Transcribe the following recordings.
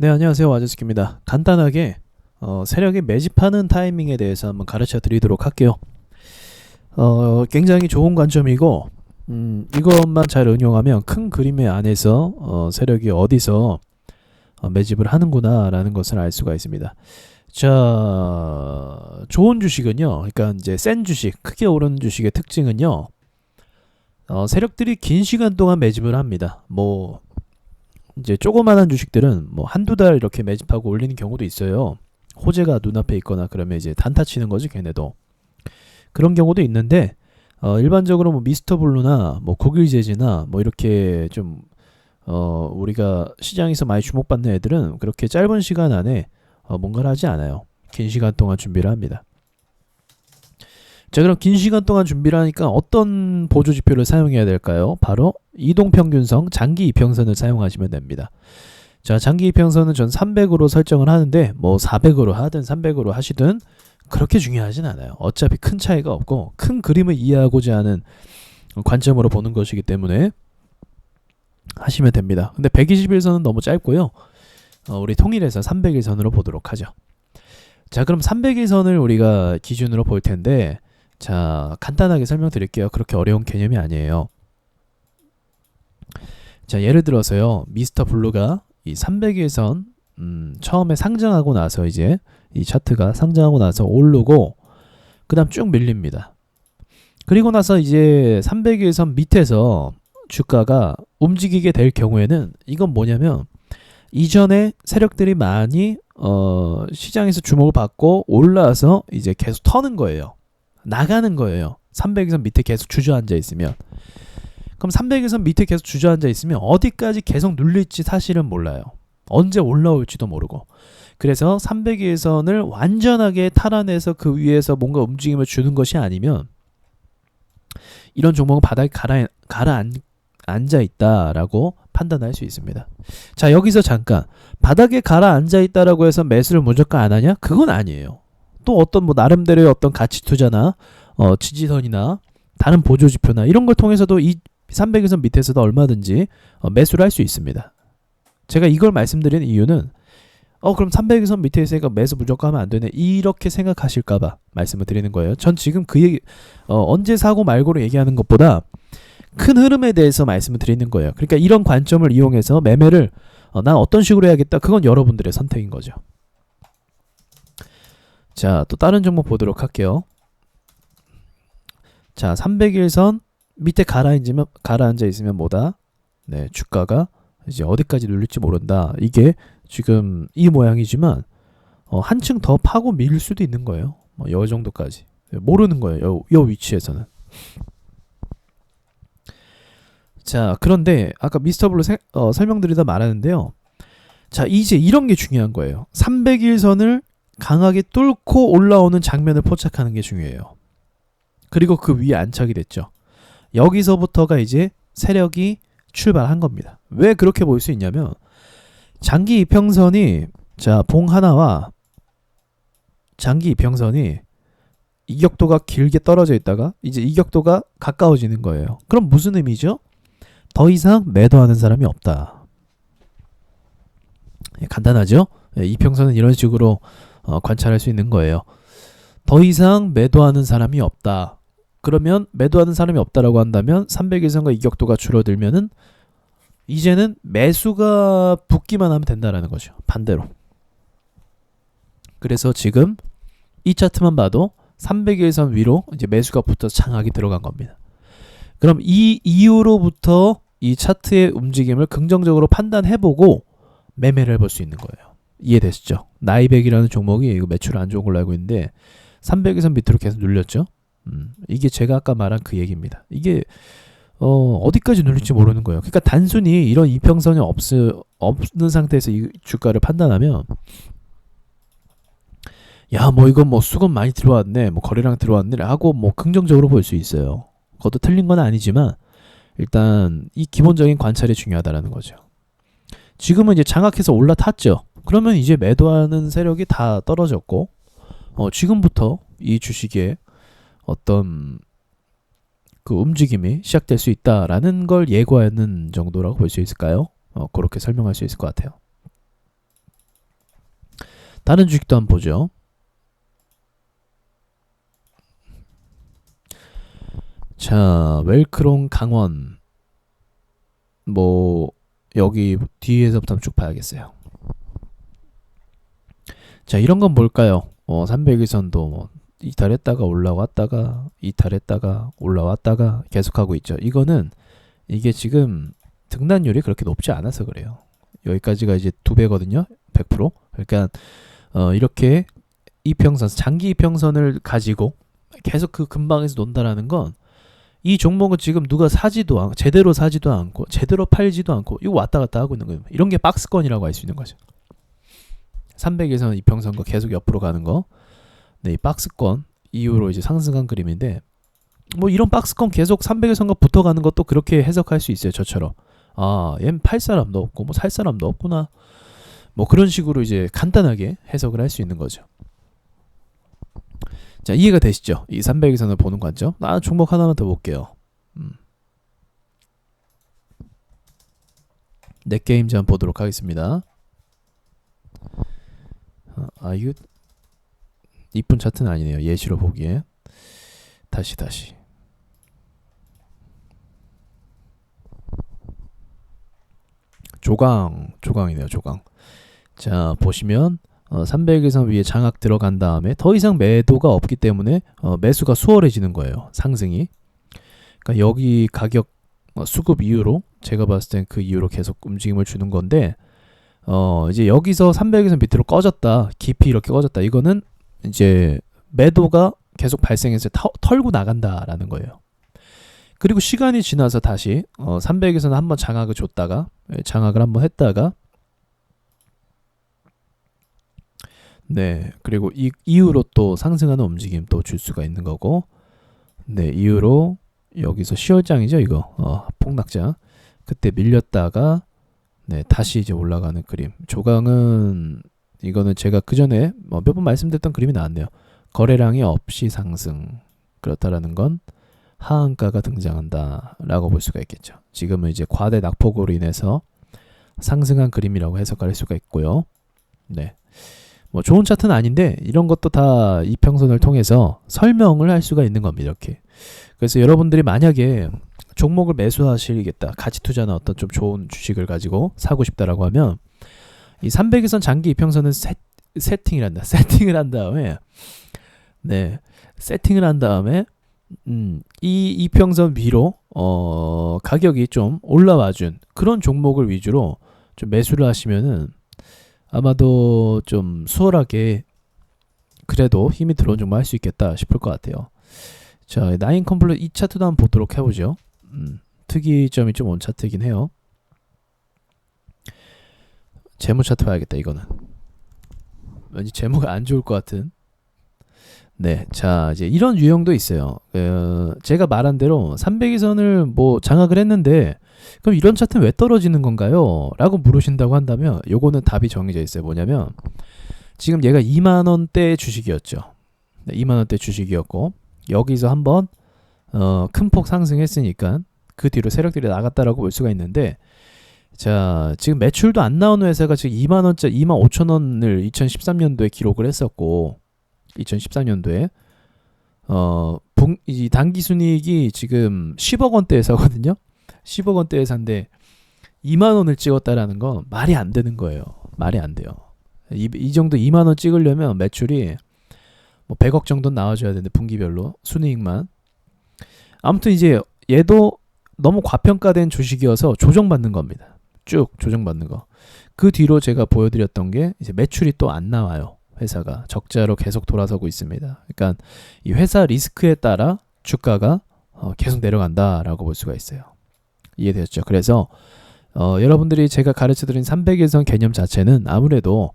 네, 안녕하세요. 와저스키입니다. 간단하게 어, 세력이 매집하는 타이밍에 대해서 한번 가르쳐 드리도록 할게요. 어, 굉장히 좋은 관점이고 음, 이것만 잘 응용하면 큰 그림의 안에서 어, 세력이 어디서 어, 매집을 하는구나라는 것을 알 수가 있습니다. 자, 좋은 주식은요. 그러니까 이제 센 주식, 크게 오르는 주식의 특징은요. 어, 세력들이 긴 시간 동안 매집을 합니다. 뭐 이제 조그만한 주식들은 뭐 한두 달 이렇게 매집하고 올리는 경우도 있어요. 호재가 눈앞에 있거나 그러면 이제 단타 치는 거지 걔네도. 그런 경우도 있는데 어 일반적으로 뭐 미스터 블루나 뭐 고길 재즈나 뭐 이렇게 좀 어 우리가 시장에서 많이 주목받는 애들은 그렇게 짧은 시간 안에 어 뭔가를 하지 않아요. 긴 시간 동안 준비를 합니다. 자, 그럼 긴 시간 동안 준비를 하니까 어떤 보조 지표를 사용해야 될까요? 바로 이동평균성 장기 이평선을 사용하시면 됩니다. 자, 장기 이평선은 전 300으로 설정을 하는데 뭐 400으로 하든 300으로 하시든 그렇게 중요하진 않아요. 어차피 큰 차이가 없고 큰 그림을 이해하고자 하는 관점으로 보는 것이기 때문에 하시면 됩니다. 근데 121선은 너무 짧고요. 어, 우리 통일해서 300일선으로 보도록 하죠. 자, 그럼 300일선을 우리가 기준으로 볼 텐데 자, 간단하게 설명드릴게요. 그렇게 어려운 개념이 아니에요. 자, 예를 들어서요. 미스터 블루가 이 300일선 음, 처음에 상장하고 나서 이제 이 차트가 상장하고 나서 오르고 그다음 쭉 밀립니다. 그리고 나서 이제 300일선 밑에서 주가가 움직이게 될 경우에는 이건 뭐냐면 이전에 세력들이 많이 어, 시장에서 주목을 받고 올라와서 이제 계속 터는 거예요. 나가는 거예요. 300에선 밑에 계속 주저앉아 있으면. 그럼 300에선 밑에 계속 주저앉아 있으면 어디까지 계속 눌릴지 사실은 몰라요. 언제 올라올지도 모르고. 그래서 300에선을 완전하게 탈환해서 그 위에서 뭔가 움직임을 주는 것이 아니면 이런 종목은 바닥에 가라, 가라앉아 있다라고 판단할 수 있습니다. 자, 여기서 잠깐. 바닥에 가라앉아 있다라고 해서 매수를 무조건 안 하냐? 그건 아니에요. 또 어떤 뭐 나름대로의 어떤 가치 투자나 어, 지지선이나 다른 보조 지표나 이런 걸 통해서도 이 300에선 밑에서도 얼마든지 어, 매수를 할 수 있습니다. 제가 이걸 말씀드리는 이유는 어 그럼 300에선 밑에 있으니까 매수 무조건 하면 안 되네 이렇게 생각하실까봐 말씀을 드리는 거예요. 전 지금 그 얘기 어, 언제 사고 말고로 얘기하는 것보다 큰 흐름에 대해서 말씀을 드리는 거예요. 그러니까 이런 관점을 이용해서 매매를 어, 난 어떤 식으로 해야겠다 그건 여러분들의 선택인 거죠. 자, 또 다른 종목 보도록 할게요. 자, 300일선 밑에 가라앉으면 가라앉아 있으면 뭐다? 네, 주가가 이제 어디까지 눌릴지 모른다. 이게 지금 이 모양이지만 어, 한층 더 파고 밀 수도 있는 거예요. 뭐, 여 정도까지 모르는 거예요. 요, 요 위치에서는. 자, 그런데 아까 미스터블루 세, 어, 설명드리다 말하는데요. 자, 이제 이런 게 중요한 거예요. 300일선을 강하게 뚫고 올라오는 장면을 포착하는 게 중요해요. 그리고 그 위에 안착이 됐죠. 여기서부터가 이제 세력이 출발한 겁니다. 왜 그렇게 보일 수 있냐면 장기 이평선이 자, 봉 하나와 장기 이평선이 이격도가 길게 떨어져 있다가 이제 이격도가 가까워지는 거예요. 그럼 무슨 의미죠? 더 이상 매도하는 사람이 없다. 예, 간단하죠? 예, 이평선은 이런 식으로 어, 관찰할 수 있는 거예요. 더 이상 매도하는 사람이 없다. 그러면 매도하는 사람이 없다라고 한다면 300일선과 이격도가 줄어들면은 이제는 매수가 붙기만 하면 된다라는 거죠. 반대로. 그래서 지금 이 차트만 봐도 300일선 위로 이제 매수가 붙어서 장악이 들어간 겁니다. 그럼 이 이후로부터 이 차트의 움직임을 긍정적으로 판단해보고 매매를 해볼 수 있는 거예요. 이해되시죠? 나이백이라는 종목이 이거 매출 안 좋은 걸로 알고 있는데 300에선 밑으로 계속 눌렸죠. 음, 이게 제가 아까 말한 그 얘기입니다. 이게 어, 어디까지 눌릴지 모르는 거예요. 그러니까 단순히 이런 이평선이 없, 없는 상태에서 이 주가를 판단하면 야, 뭐 이건 뭐 수급 많이 들어왔네, 뭐 거래량 들어왔네 하고 뭐 긍정적으로 볼 수 있어요. 그것도 틀린 건 아니지만 일단 이 기본적인 관찰이 중요하다라는 거죠. 지금은 이제 장악해서 올라탔죠. 그러면 이제 매도하는 세력이 다 떨어졌고 어, 지금부터 이 주식에 어떤 그 움직임이 시작될 수 있다라는 걸 예고하는 정도라고 볼 수 있을까요? 어, 그렇게 설명할 수 있을 것 같아요. 다른 주식도 한번 보죠. 자, 웰크롱 강원. 뭐, 여기 뒤에서부터 쭉 봐야겠어요. 자, 이런 건 뭘까요? 어, 300일선도 뭐, 이탈했다가 올라왔다가, 이탈했다가, 올라왔다가 계속하고 있죠. 이거는, 이게 지금 등단율이 그렇게 높지 않아서 그래요. 여기까지가 이제 두 배거든요. 100%. 그러니까, 어, 이렇게 이평선, 장기 이평선을 가지고 계속 그 근방에서 논다라는 건 이 종목은 지금 누가 사지도 않고 제대로 사지도 않고 제대로 팔지도 않고 이거 왔다 갔다 하고 있는 거예요. 이런 게 박스권이라고 할 수 있는 거죠. 300에서는 이평선과 계속 옆으로 가는 거. 네, 이 박스권 이후로 이제 상승한 그림인데 뭐 이런 박스권 계속 300에선과 붙어가는 것도 그렇게 해석할 수 있어요. 저처럼. 아, 얘는 팔 사람도 없고 뭐 살 사람도 없구나. 뭐 그런 식으로 이제 간단하게 해석을 할 수 있는 거죠. 자, 이해가 되시죠? 이 300일선을 보는 관점. 아, 종목 하나만 더 볼게요. 음. 넷게임즈 한번 보도록 하겠습니다. 아, 아, 이거 이쁜 차트는 아니네요. 예시로 보기에. 다시 다시. 조강, 조강이네요. 조강. 자, 보시면 어, 300일선 위에 장악 들어간 다음에 더 이상 매도가 없기 때문에 어, 매수가 수월해지는 거예요. 상승이. 그러니까 여기 가격 어, 수급 이후로 제가 봤을 땐 그 이후로 계속 움직임을 주는 건데 어, 이제 여기서 300일선 밑으로 꺼졌다. 깊이 이렇게 꺼졌다. 이거는 이제 매도가 계속 발생해서 터, 털고 나간다라는 거예요. 그리고 시간이 지나서 다시 어, 300에서는 한번 장악을 줬다가 예, 장악을 한번 했다가 네 그리고 이 이후로 또 상승하는 움직임 또 줄 수가 있는 거고 네 이후로 여기서 10월장이죠 이거 어, 폭락장 그때 밀렸다가 네 다시 이제 올라가는 그림 조강은 이거는 제가 그 전에 뭐몇번 말씀드렸던 그림이 나왔네요 거래량이 없이 상승 그렇다라는 건 하한가가 등장한다라고 볼 수가 있겠죠. 지금은 이제 과대 낙폭으로 인해서 상승한 그림이라고 해석할 수가 있고요. 네. 뭐 좋은 차트는 아닌데 이런 것도 다 이평선을 통해서 설명을 할 수가 있는 겁니다. 이렇게. 그래서 여러분들이 만약에 종목을 매수하시겠다. 가치 투자나 어떤 좀 좋은 주식을 가지고 사고 싶다라고 하면 이 300일선 장기 이평선은 세, 세팅을 한다. 세팅을 한 다음에 네. 세팅을 한 다음에 음, 이 이평선 위로 어, 가격이 좀 올라와 준 그런 종목을 위주로 좀 매수를 하시면은 아마도 좀 수월하게 그래도 힘이 들어온 종목 할 수 있겠다 싶을 것 같아요. 자, 나인 컴플릿 이 차트도 한번 보도록 해보죠. 음, 특이점이 좀 온 차트이긴 해요. 재무 차트 봐야겠다 이거는. 왠지 재무가 안 좋을 것 같은. 네, 자 이제 이런 유형도 있어요. 어, 제가 말한 대로 300일선을 뭐 장악을 했는데 그럼 이런 차트는 왜 떨어지는 건가요? 라고 물으신다고 한다면 요거는 답이 정해져 있어요. 뭐냐면 지금 얘가 2만 원대 주식이었죠. 네, 2만 원대 주식이었고 여기서 한번 어, 큰 폭 상승했으니까 그 뒤로 세력들이 나갔다라고 볼 수가 있는데 자 지금 매출도 안 나오는 회사가 지금 2만 원짜 2만 5천 원을 2013년도에 기록을 했었고 2013년도에 어, 분, 이 단기 순이익이 지금 10억 원대 회사거든요. 10억 원대 회사인데 2만 원을 찍었다라는 건 말이 안 되는 거예요. 말이 안 돼요. 이, 이 정도 2만 원 찍으려면 매출이 뭐 100억 정도 나와줘야 되는데 분기별로 순이익만. 아무튼 이제 얘도 너무 과평가된 주식이어서 조정받는 겁니다. 쭉 조정받는 거. 그 뒤로 제가 보여드렸던 게 이제 매출이 또 안 나와요. 회사가 적자로 계속 돌아서고 있습니다. 그러니까 이 회사 리스크에 따라 주가가 어, 계속 내려간다라고 볼 수가 있어요. 이해되셨죠? 그래서 어, 여러분들이 제가 가르쳐드린 300일선 개념 자체는 아무래도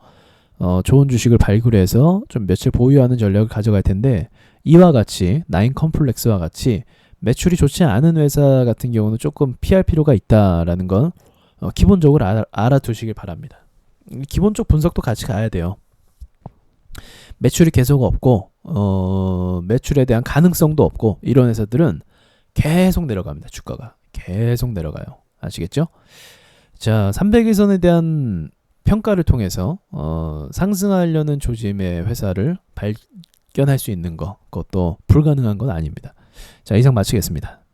어, 좋은 주식을 발굴해서 좀 며칠 보유하는 전략을 가져갈 텐데 이와 같이 나인 컴플렉스와 같이 매출이 좋지 않은 회사 같은 경우는 조금 피할 필요가 있다라는 건 어, 기본적으로 알아, 알아두시길 바랍니다. 기본적 분석도 같이 가야 돼요. 매출이 계속 없고 어, 매출에 대한 가능성도 없고 이런 회사들은 계속 내려갑니다. 주가가 계속 내려가요. 아시겠죠? 자, 300일선에 대한 평가를 통해서 어, 상승하려는 조짐의 회사를 발견할 수 있는 거 그것도 불가능한 건 아닙니다. 자 이상 마치겠습니다.